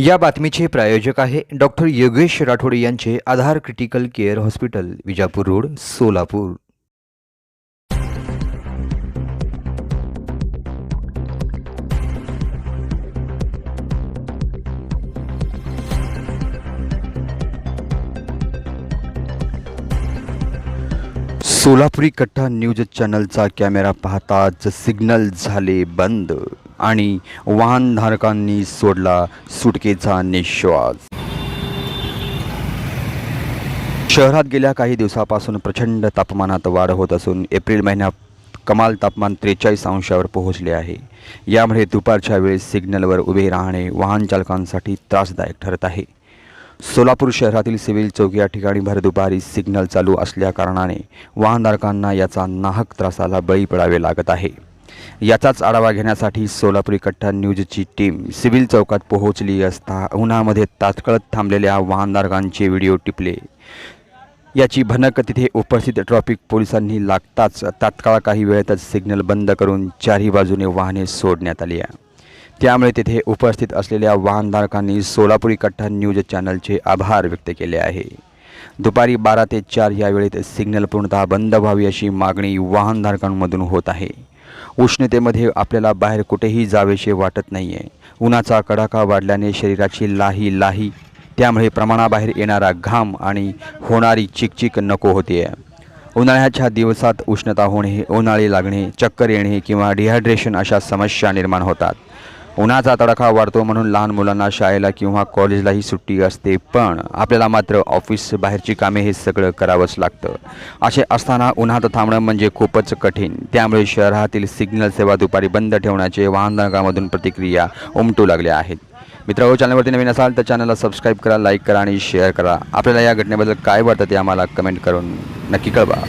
या बातमीचे प्रायोजक आहे डॉक्टर योगेश राठोड यांचे Aadhar critical care hospital Vijapur road Solapur. Solapuri Katta news चॅनलचा कॅमेरा पाहताच सिग्नल झाले बंद आणि वाहनधारकांनी सोडला सुटकेचा निश्वास. शहरात गेल्या काही दिवसापासून प्रचंड तापमानात वाढ होत असून एप्रिल महिन्यात कमाल तापमान त्रेचाळीस अंशावर पोहोचले आहे. यामुळे दुपारच्या वेळेस सिग्नलवर उभे राहणे वाहन चालकांसाठी त्रासदायक ठरत आहे. सोलापूर शहरातील सिव्हिल चौक या ठिकाणी भर दुपारी सिग्नल चालू असल्याकारणाने वाहनधारकांना याचा नाहक त्रासाला बळी पडावे लागत आहे. याचाच आढावा घेण्यासाठी सोलापुरी कट्टा न्यूजची टीम सिव्हिल चौकात पोहोचली असता उन्हामध्ये तात्काळ थांबलेल्या वाहनधारकांचे व्हिडिओ टिपले. याची भनक तिथे उपस्थित ट्रॅफिक पोलिसांनी लागताच तात्काळ काही वेळेतच सिग्नल बंद करून चारही बाजूने वाहने सोडण्यात आली. त्यामुळे तिथे उपस्थित असलेल्या वाहनधारकांनी सोलापुरी कट्टा न्यूज चॅनलचे आभार व्यक्त केले आहे. दुपारी बारा ते चार या वेळेत सिग्नल पूर्णतः बंद व्हावी अशी मागणी वाहनधारकांमधून होत आहे. उष्णतेमध्ये आपल्याला बाहेर कुठेही जावेसे वाटत नाही आहे उन्हाचा कडाका वाढल्याने शरीराची लाही लाही त्यामुळे प्रमाणाबाहेर येणारा घाम आणि होणारी चिकचिक नको होते उन्हाळ्याच्या दिवसात उष्णता होणे उन्हाळी लागणे चक्कर येणे किंवा डिहायड्रेशन अशा समस्या निर्माण होतात. उन्हाचा तडाखा वाढतो म्हणून लहान मुलांना शाळेला किंवा कॉलेजलाही सुट्टी असते पण आपल्याला मात्र ऑफिस बाहेरची कामे हे सगळं करावंच लागतं. असे असताना उन्हात थांबणं म्हणजे खूपच कठीण. त्यामुळे शहरातील सिग्नल सेवा दुपारी बंद ठेवण्याचे वाहनधारकामधून प्रतिक्रिया उमटू लागल्या आहेत. मित्रांनो हो, चॅनलवरती नवीन असाल तर चॅनलला सबस्क्राईब करा लाईक करा आणि शेअर करा. आपल्याला या घटनेबद्दल काय वाटतं ते आम्हाला कमेंट करून नक्की कळवा.